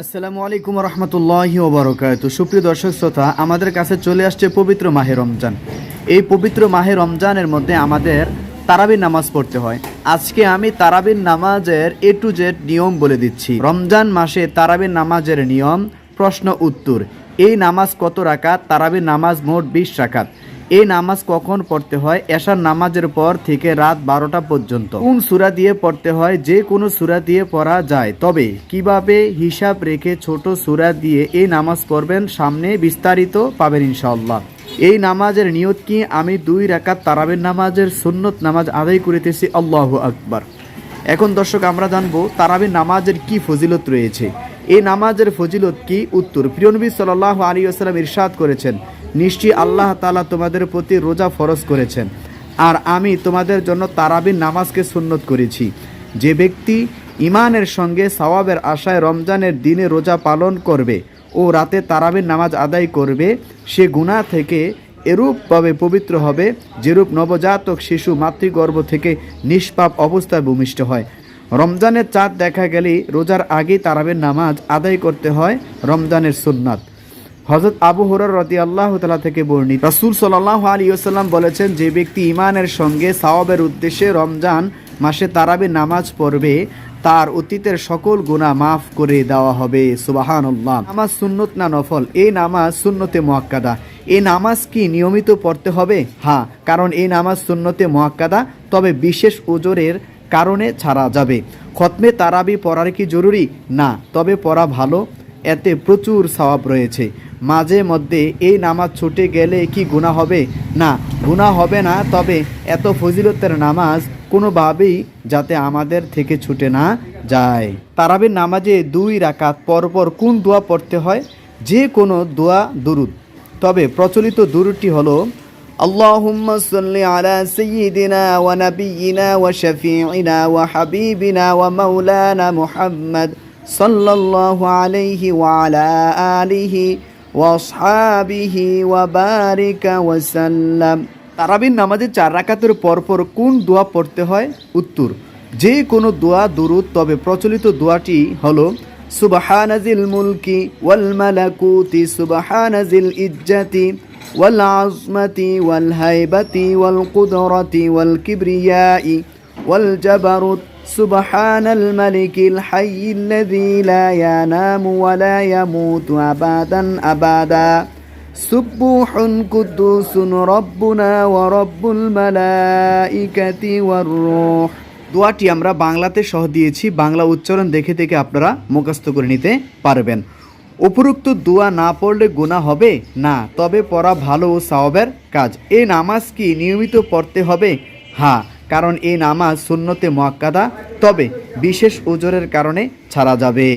আসসালামু আলাইকুম রহমতুল্লাহি ওবরকাত সুপ্রিয় দর্শক শ্রোতা, আমাদের কাছে চলে আসছে পবিত্র মাহে রমজান। এই পবিত্র মাহে রমজানের মধ্যে আমাদের তারাবির নামাজ পড়তে হয়। আজকে আমি তারাবির নামাজের এ টু জেড নিয়ম বলে দিচ্ছি। রমজান মাসে তারাবির নামাজের নিয়ম প্রশ্ন উত্তর। এই নামাজ কত রাকাত? তারাবির নামাজ মোট বিশ রাকাত। এই নামাজ কখন পড়তে হয়? এশার নামাজের পর থেকে রাত বারোটা পর্যন্ত। কোন সুরা দিয়ে পড়তে হয়? যে কোনো সুরা দিয়ে পড়া যায়। তবে কীভাবে হিসাব রেখে ছোট সুরা দিয়ে এই নামাজ পড়বেন সামনে বিস্তারিত পাবেন ইনশাল্লাহ এই নামাজের নিয়ত কি? আমি দুই রাকাত তারাবের নামাজের সুন্নত নামাজ আদায় করিতেছি। আল্লাহ আকবার। এখন দর্শক, আমরা জানব তারাবির নামাজের কি ফজিলত রয়েছে। এই নামাজের ফজিলত কি? উত্তর। প্রিয়নবী সাল্লাহ আলী আসসালাম ইরশাদ করেছেন নিশ্চয়ই আল্লাহ তালা তোমাদের প্রতি রোজা ফরজ করেছেন। আর আমি তোমাদের জন্য তারাবির নামাজকে সুন্নত করেছি। যে ব্যক্তি ইমানের সঙ্গে সওয়াবের আশায় রমজানের দিনে রোজা পালন করবে ও রাতে তারাবির নামাজ আদায় করবে, সে গুনাহ থেকে এরূপভাবে পবিত্র হবে, যেরূপ নবজাতক শিশু মাতৃগর্ভ থেকে নিষ্পাপ অবস্থায় ভূমিষ্ঠ হয়। রমজানের চাঁদ দেখা গেলেই রোজার আগেই তারাবের নামাজ আদায় করতে হয়, রমজানের সুন্নাত। হজরত আবু হরর রতি আল্লাহ তালা থেকে বর্ণিত। রাসুল সাল্লাহ আলী আসাল্লাম বলেছেন, যে ব্যক্তি ইমানের সঙ্গে সাওয়াবের উদ্দেশ্যে রমজান মাসে তারাবি নামাজ পড়বে, তার অতীতের সকল গুণা মাফ করে দেওয়া হবে। সুবাহানুল্লাহ। নামাজ সুন্নত না নফল? এই নামাজ সুন্নতে মোয়াক্কাদা। এই নামাজ কি নিয়মিত পড়তে হবে? হ্যাঁ কারণ এই নামাজ সুন্নতে মোয়াক্কাদা, তবে বিশেষ ওজোরের কারণে ছাড়া যাবে। খতমে তারাবি পড়ার কি জরুরি? না, তবে পড়া ভালো, এতে প্রচুর সওয়াব রয়েছে। মাঝে মধ্যে এই নামাজ ছুটে গেলে কি গুণা হবে না গুণা হবে না তবে এত ফজিলতের নামাজ কোনোভাবেই যাতে আমাদের থেকে ছুটে না যায় তারাবির নামাজে দুই রাকাত পরপর কোন দোয়া পড়তে হয় যে কোনো দোয়া দুরুদ তবে প্রচলিত দুরুদটি হলো اللهم صل على سيدنا ونبينا وشفيعنا وحبيبنا ومولانا محمد صلى الله عليه وعلى آله ওয়াসহাবিহি ওয়াবারিকা ওয়াসাল্লাম তারাবির নামাজে চার রাকাতের পরপর কোন দোয়া পড়তে হয়? উত্তর, যে কোনো দোয়া, দুরুদ, তবে প্রচলিত দোয়াটি হলো, সুবাহানাজিল মুলকি ওয়াল মালাকুতি, সুবাহানাজিল ইজ্জাতি ওয়াল আজমাতি ওয়াল হাইবাতি ওয়াল কুদরতি ওয়াল কিবরিয়াই ওয়াল জাবারুত سبحان الملك الحي الذي لا ينام ولا يموت أبدا أبدا سبوح قدوس ربنا ورب الملائكة والروح দোয়াটি আমরা বাংলাতে সহ দিয়েছি বাংলা উচ্চারণ দেখে দেখে আপনারা মুখস্থ করে নিতে পারবেন উপরোক্ত দোয়া না পড়লে গুনাহ হবে না তবে পড়া ভালো ও সাওয়াবের কাজ এই নামাজ কি নিয়মিত পড়তে হবে হ্যাঁ কারণ এই নামাজ সুন্নতে মোয়াক্কাদা তবে বিশেষ ওজরের কারণে ছাড়া যাবে।